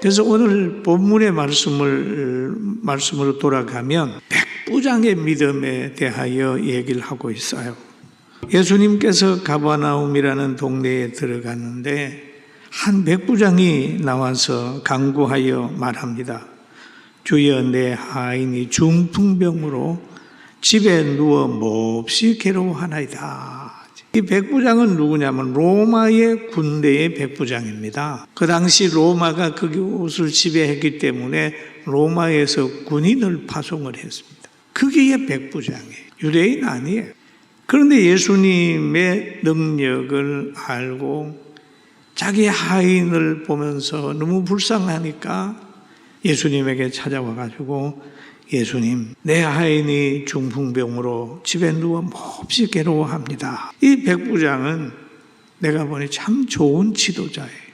그래서 오늘 본문의 말씀을 말씀으로 돌아가면 백부장의 믿음에 대하여 얘기를 하고 있어요. 예수님께서 가바나움이라는 동네에 들어갔는데 한 백부장이 나와서 강구하여 말합니다. 주여 내 하인이 중풍병으로 집에 누워 몹시 괴로워하나이다. 이 백부장은 누구냐면 로마의 군대의 백부장입니다. 그 당시 로마가 그곳을 지배했기 때문에 로마에서 군인을 파송을 했습니다. 그게 백부장이에요. 유대인 아니에요. 그런데 예수님의 능력을 알고 자기 하인을 보면서 너무 불쌍하니까 예수님에게 찾아와 가지고 예수님, 내 하인이 중풍병으로 집에 누워 몹시 괴로워합니다. 이 백부장은 내가 보니 참 좋은 지도자예요.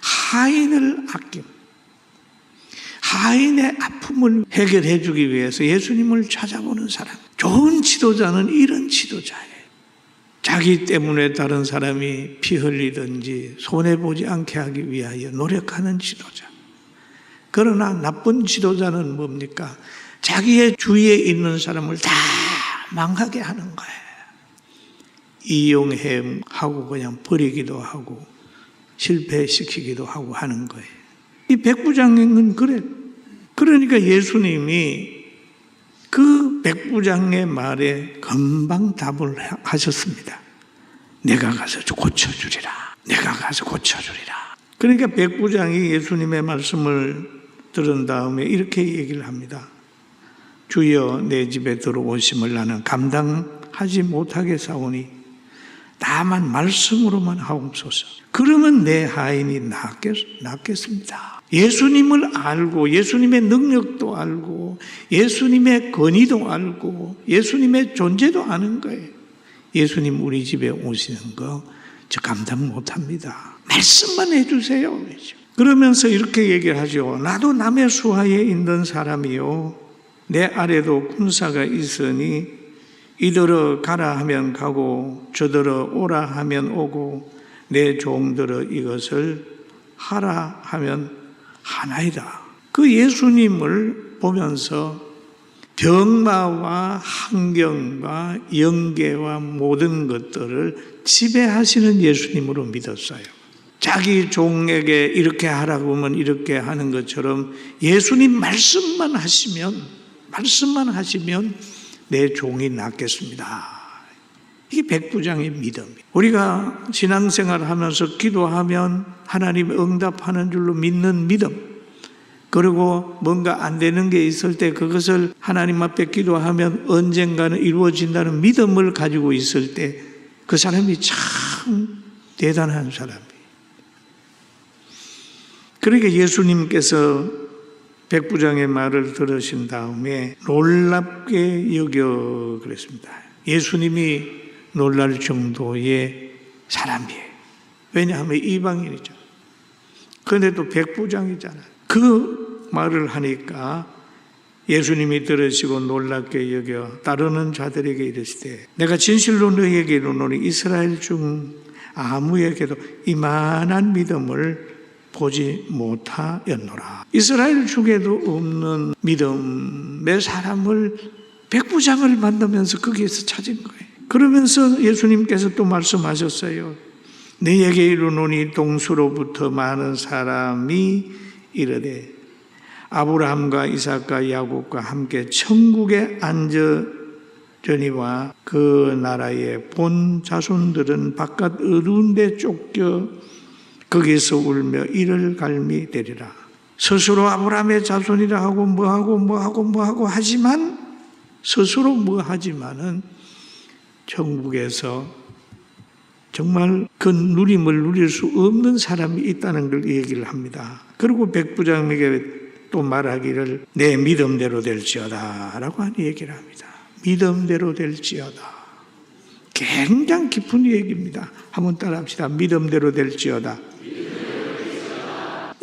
하인을 아낌. 하인의 아픔을 해결해 주기 위해서 예수님을 찾아보는 사람. 좋은 지도자는 이런 지도자예요. 자기 때문에 다른 사람이 피 흘리든지 손해보지 않게 하기 위하여 노력하는 지도자. 그러나 나쁜 지도자는 뭡니까? 자기의 주위에 있는 사람을 다 망하게 하는 거예요. 이용해 하고 그냥 버리기도 하고 실패시키기도 하고 하는 거예요. 이 백부장은 그래. 그러니까 예수님이 그 백부장의 말에 금방 답을 하셨습니다. 내가 가서 고쳐주리라. 내가 가서 고쳐주리라. 그러니까 백부장이 예수님의 말씀을 들은 다음에 이렇게 얘기를 합니다. 주여 내 집에 들어오심을 나는 감당하지 못하게 사오니 다만 말씀으로만 하옵소서. 그러면 내 하인이 낫겠, 낫겠 습니다. 예수님을 알고 예수님의 능력도 알고 예수님의 권위도 알고 예수님의 존재도 아는 거예요. 예수님 우리 집에 오시는 거 저 감당 못합니다. 말씀만 해주세요. 그러면서 이렇게 얘기를 하죠. 나도 남의 수하에 있는 사람이요. 내 아래도 군사가 있으니 이들어 가라 하면 가고 저들어 오라 하면 오고 내 종들어 이것을 하라 하면 하나이다. 그 예수님을 보면서 병마와 환경과 연계와 모든 것들을 지배하시는 예수님으로 믿었어요. 자기 종에게 이렇게 하라고 하면 이렇게 하는 것처럼 예수님 말씀만 하시면 말씀만 하시면 내 종이 낫겠습니다. 이게 백부장의 믿음. 우리가 신앙생활 하면서 기도하면 하나님 응답하는 줄로 믿는 믿음. 그리고 뭔가 안 되는 게 있을 때 그것을 하나님 앞에 기도하면 언젠가는 이루어진다는 믿음을 가지고 있을 때 그 사람이 참 대단한 사람이에요. 그러니까 예수님께서 백부장의 말을 들으신 다음에 놀랍게 여겨 그랬습니다. 예수님이 놀랄 정도의 사람이에요. 왜냐하면 이방인이죠. 그런데 또 백부장이잖아요. 그 말을 하니까 예수님이 들으시고 놀랍게 여겨 따르는 자들에게 이르시되 내가 진실로 너희에게 이르노니 이스라엘 중 아무에게도 이만한 믿음을 보지 못하였노라. 이스라엘 중에도 없는 믿음의 사람을 백부장을 만나면서 거기에서 찾은 거예요. 그러면서 예수님께서 또 말씀하셨어요. 너에게 이르노니 동수로부터 많은 사람이 이르되 아브라함과 이삭과 야곱과 함께 천국에 앉으려니와 그 나라의 본 자손들은 바깥 어두운 데 쫓겨 거기서 울며 이를 갈미 되리라. 스스로 아브라함의 자손이라 하고 뭐하고 뭐하고 뭐하고 하지만 스스로 뭐 하지만은 천국에서 정말 그 누림을 누릴 수 없는 사람이 있다는 걸 얘기를 합니다. 그리고 백부장에게 또 말하기를 내 믿음대로 될지어다 라고 하는 얘기를 합니다. 믿음대로 될지어다. 굉장히 깊은 얘기입니다. 한번 따라 합시다. 믿음대로 될지어다.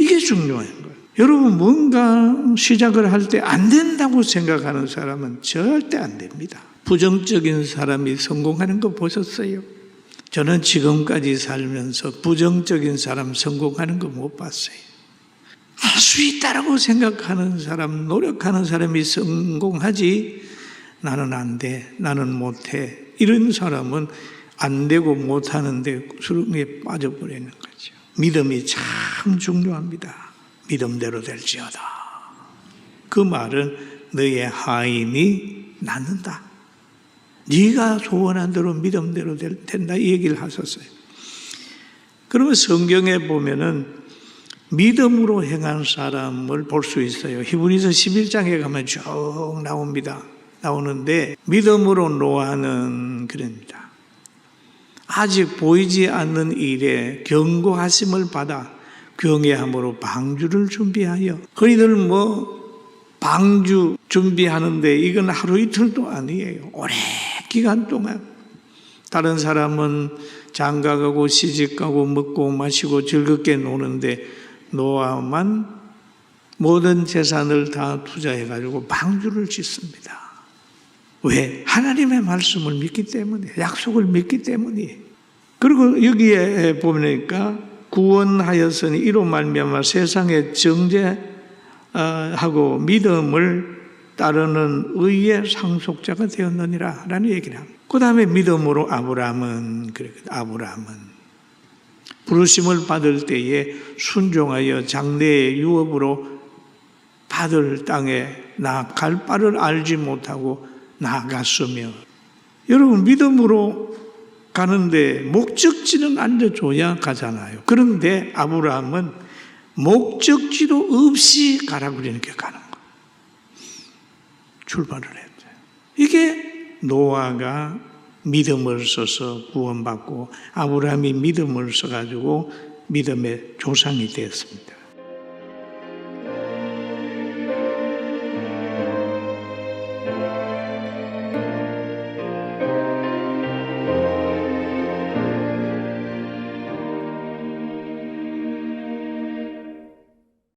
이게 중요한 거예요. 여러분, 뭔가 시작을 할 때 안 된다고 생각하는 사람은 절대 안 됩니다. 부정적인 사람이 성공하는 거 보셨어요? 저는 지금까지 살면서 부정적인 사람 성공하는 거 못 봤어요. 할 수 있다라고 생각하는 사람, 노력하는 사람이 성공하지 나는 안 돼, 나는 못 해. 이런 사람은 안 되고 못 하는데 수렁에 빠져버리는 거죠. 믿음이 참 중요합니다. 믿음대로 될지어다. 그 말은 너의 하인이 낫는다. 네가 소원한 대로 믿음대로 될- 된다 이 얘기를 하셨어요. 그러면 성경에 보면은 믿음으로 행한 사람을 볼 수 있어요. 히브리서 11장에 가면 쭉 나옵니다. 나오는데 믿음으로 노하는 그럽니다. 아직 보이지 않는 일에 경고하심을 받아 경외함으로 방주를 준비하여 그이들 뭐 방주 준비하는데 이건 하루 이틀도 아니에요. 오래 기간 동안 다른 사람은 장가 가고 시집 가고 먹고 마시고 즐겁게 노는데 노아만 모든 재산을 다 투자해 가지고 방주를 짓습니다. 왜? 하나님의 말씀을 믿기 때문에 약속을 믿기 때문이에요. 그리고 여기에 보니까 구원하였으니 이로 말미암아 세상의 정죄하고 믿음을 따르는 의의 상속자가 되었느니라 라는 얘기를 합니다. 그 다음에 믿음으로 아브라함은 아브라함은 부르심을 받을 때에 순종하여 장래의 유업으로 받을 땅에 나갈 바를 알지 못하고 나갔으며 여러분 믿음으로 가는데 목적지는 알려줘야 가잖아요. 그런데 아브라함은 목적지도 없이 가라 그러니까 가는 거예요. 출발을 했어요. 이게 노아가 믿음을 써서 구원받고 아브라함이 믿음을 써가지고 믿음의 조상이 되었습니다.